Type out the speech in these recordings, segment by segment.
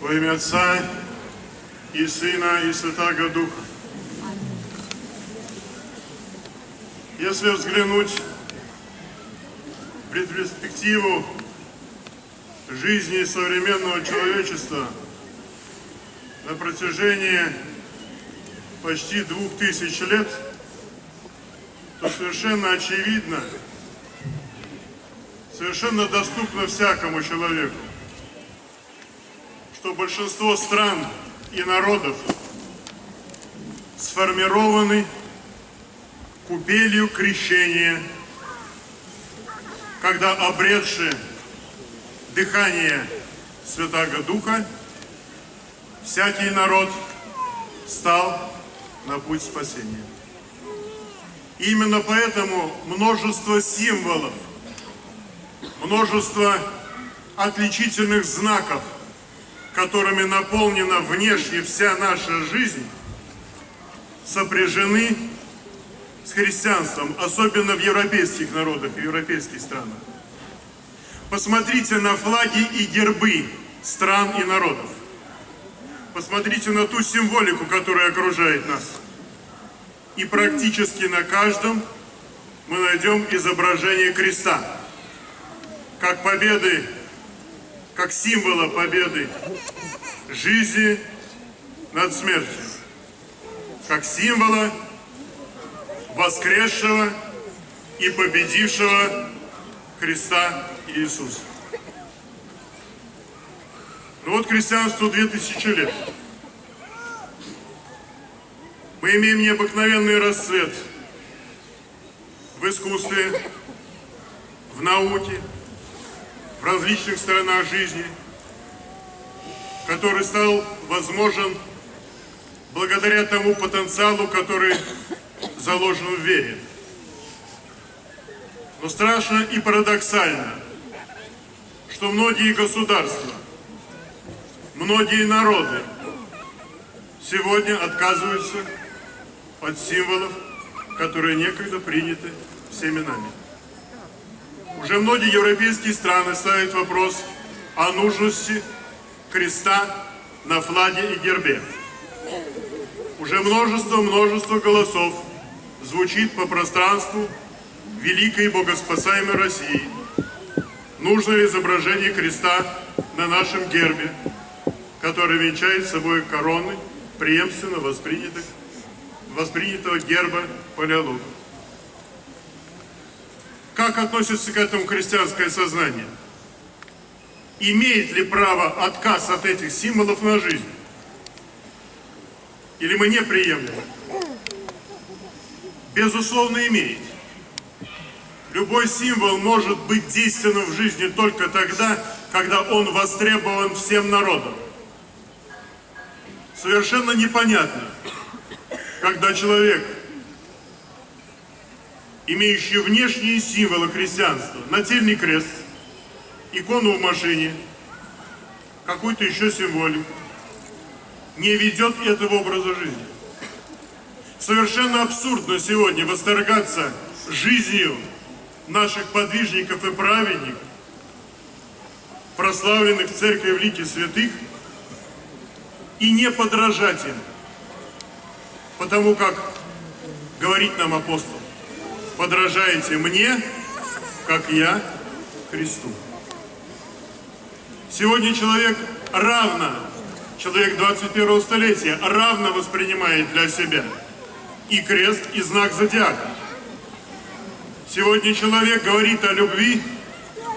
Во имя Отца и Сына и Святаго Духа. Если взглянуть в перспективу жизни современного человечества на протяжении почти двух тысяч лет, то совершенно очевидно, совершенно доступно всякому человеку, что большинство стран и народов сформированы купелью крещения, когда обретшие дыхание Святаго Духа, всякий народ стал на путь спасения. Именно поэтому множество символов, множество отличительных знаков, которыми наполнена внешне вся наша жизнь, сопряжены с христианством, особенно в европейских народах и европейских странах. Посмотрите на флаги и гербы стран и народов. Посмотрите на ту символику, которая окружает нас. И практически на каждом мы найдем изображение креста. Как победы, как символа победы жизни над смертью. Как символа воскресшего и победившего Христа Иисуса. Ну вот христианству 2000 лет. Мы имеем необыкновенный расцвет в искусстве, в науке, в различных сторонах жизни, который стал возможен благодаря тому потенциалу, который заложен в вере. Но страшно и парадоксально, что многие государства, многие народы сегодня отказываются от символов, которые некогда приняты всеми нами. Уже многие европейские страны ставят вопрос о нужности креста на флаге и гербе. Уже множество-множество голосов звучит по пространству великой богоспасаемой России. Нужно ли изображение креста на нашем гербе, который венчает собой короны преемственно воспринятых, воспринятого герба палеологов? Как относится к этому христианское сознание? Имеет ли право отказ от этих символов на жизнь? Или мы не приемлем? Безусловно, имеет. Любой символ может быть действенным в жизни только тогда, когда он востребован всем народом. Совершенно непонятно, когда человек, имеющий внешние символы христианства, нательный крест, икону в машине, какую-то еще символику, не ведет этого образа жизни. Совершенно абсурдно сегодня восторгаться жизнью наших подвижников и праведников, прославленных в церкви в лике святых, и не подражать им. Потому как говорит нам апостол, подражайте мне, как я Христу. Сегодня человек равно, человек 21 столетия, равно воспринимает для себя и крест, и знак зодиака. Сегодня человек говорит о любви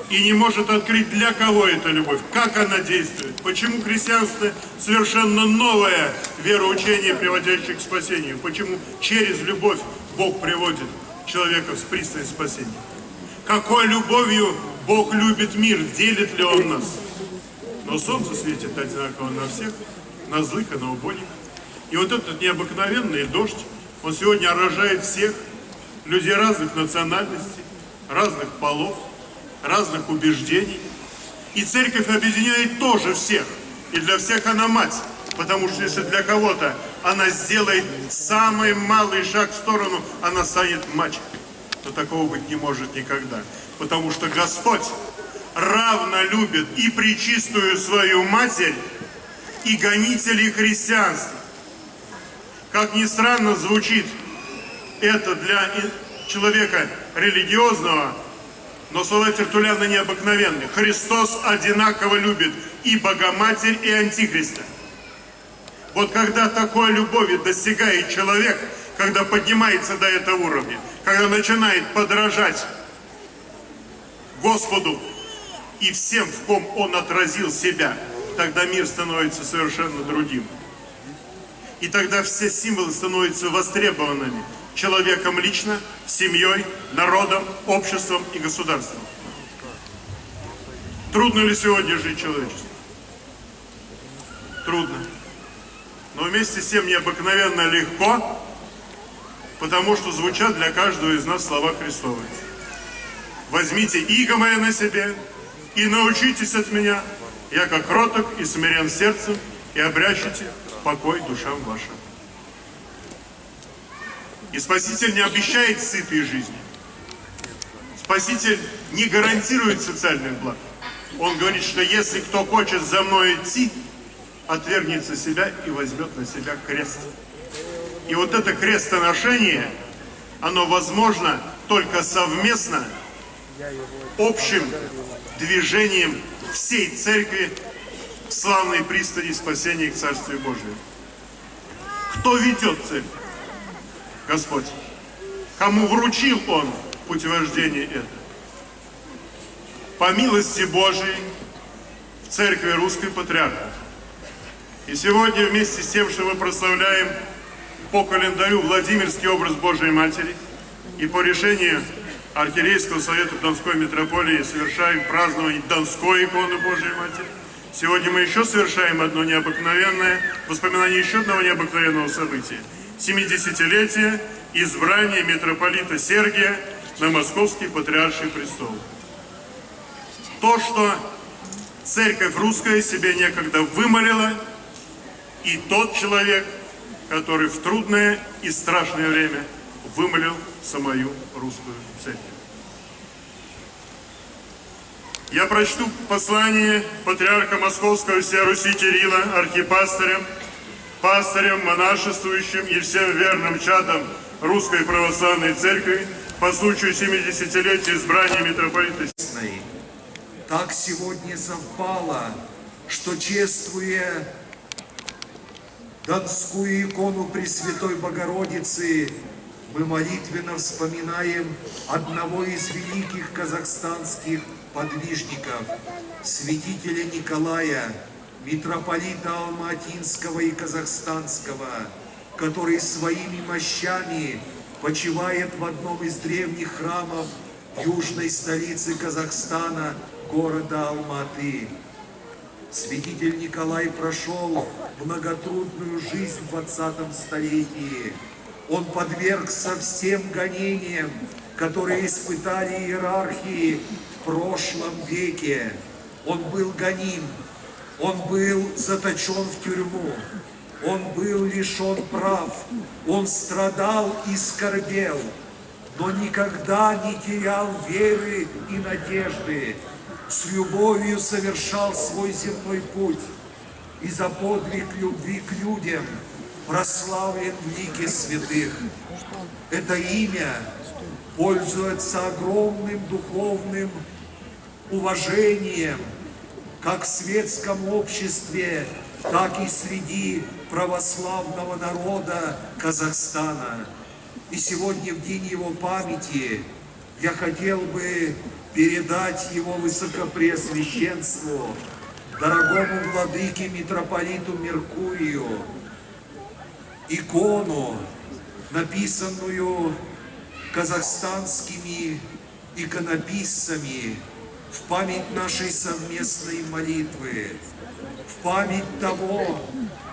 и не может открыть, для кого эта любовь, как она действует, почему христианство совершенно новое вероучение, приводящее к спасению, почему через любовь Бог приводит человека в пристань спасения. Какой любовью Бог любит мир, делит ли Он нас? Но солнце светит одинаково на всех, на злых и на убогих. И вот этот необыкновенный дождь, он сегодня рожает всех, людей разных национальностей, разных полов, разных убеждений. И церковь объединяет тоже всех. И для всех она мать. Потому что если для кого-то она сделает самый малый шаг в сторону, она станет мать. Но такого быть не может никогда. Потому что Господь равно любит и причистую свою Матерь, и гонителей христианства. Как ни странно звучит это для человека религиозного, но слова Тертуляна необыкновенны. Христос одинаково любит и Богоматерь, и Антихриста. Вот когда такой любови достигает человек, когда поднимается до этого уровня, когда начинает подражать Господу и всем, в ком Он отразил себя, тогда мир становится совершенно другим. И тогда все символы становятся востребованными человеком лично, семьей, народом, обществом и государством. Трудно ли сегодня жить человечеству? Трудно. Но вместе с тем необыкновенно легко, потому что звучат для каждого из нас слова Христовые. Возьмите иго мое на себе и научитесь от меня, я как кроток и смирен сердцем, и обрящите покой душам вашим. И Спаситель не обещает сытой жизни. Спаситель не гарантирует социальных благ. Он говорит, что если кто хочет за мной идти, отвергнется себя и возьмет на себя крест. И вот это крестоношение, оно возможно только совместно, общим движением всей церкви в славной пристани спасения к Царствию Божию. Кто ведет церковь? Господь. Кому вручил Он путевождение это? По милости Божией в церкви Русской Патриарха. И сегодня вместе с тем, что мы прославляем по календарю Владимирский образ Божией Матери и по решению Архиерейского совета Донской митрополии совершаем празднование Донской иконы Божией Матери. Сегодня мы еще совершаем одно необыкновенное, воспоминание еще одного необыкновенного события – 70-летие избрания митрополита Сергия на Московский Патриарший престол. То, что церковь русская себе некогда вымолила, и тот человек, который в трудное и страшное время вымолил самую русскую церковь. Я прочту послание патриарха Московского всея Руси Кирилла, архипастыря, пастырем, монашествующим и всем верным чадом Русской Православной Церкви по случаю 70-летия избрания митрополита. Так сегодня совпало, что чествуя Донскую икону Пресвятой Богородицы, мы молитвенно вспоминаем одного из великих казахстанских подвижников, святителя Николая, митрополита Алматинского и Казахстанского, который своими мощами почивает в одном из древних храмов южной столицы Казахстана, города Алматы. Святитель Николай прошел многотрудную жизнь в 20 столетии. Он подвергся всем гонениям, которые испытали иерархии в прошлом веке. Он был гоним он был заточен в тюрьму, он был лишен прав, он страдал и скорбел, но никогда не терял веры и надежды, с любовью совершал свой земной путь и за подвиг любви к людям прославлен в лике святых. Это имя пользуется огромным духовным уважением, как в светском обществе, так и среди православного народа Казахстана. И сегодня, в день его памяти, я хотел бы передать его высокопреосвященству, дорогому владыке митрополиту Меркурию, икону, написанную казахстанскими иконописцами, в память нашей совместной молитвы, в память того,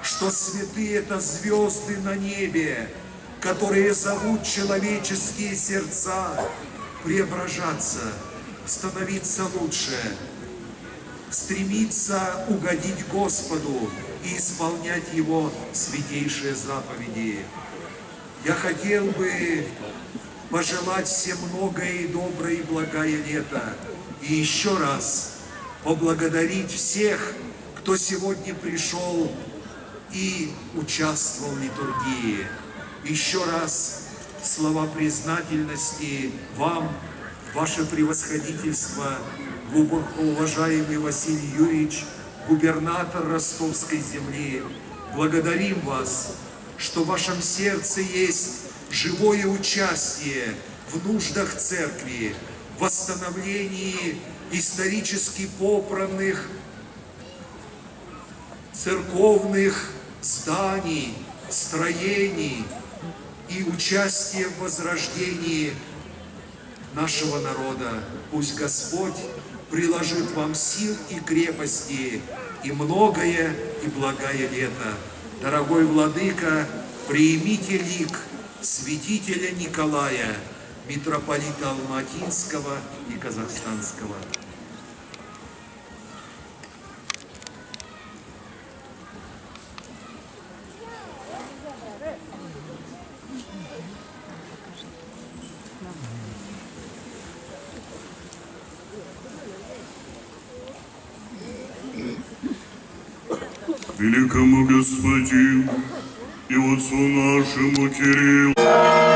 что святые это звезды на небе, которые зовут человеческие сердца преображаться, становиться лучше, стремиться угодить Господу и исполнять Его святейшие заповеди. Я хотел бы пожелать всем многое и доброе и благое лето, и еще раз поблагодарить всех, кто сегодня пришел и участвовал в литургии. Еще раз слова признательности вам, ваше превосходительство, глубоко уважаемый Василий Юрьевич, губернатор ростовской земли. Благодарим вас, что в вашем сердце есть живое участие в нуждах церкви, в восстановлении исторически попранных церковных зданий, строений и участие в возрождении нашего народа. Пусть Господь приложит вам сил и крепости, и многое, и благое лето. Дорогой Владыка, примите лик святителя Николая, митрополита Алматинского и Казахстанского. Великому господину и отцу нашему Кириллу.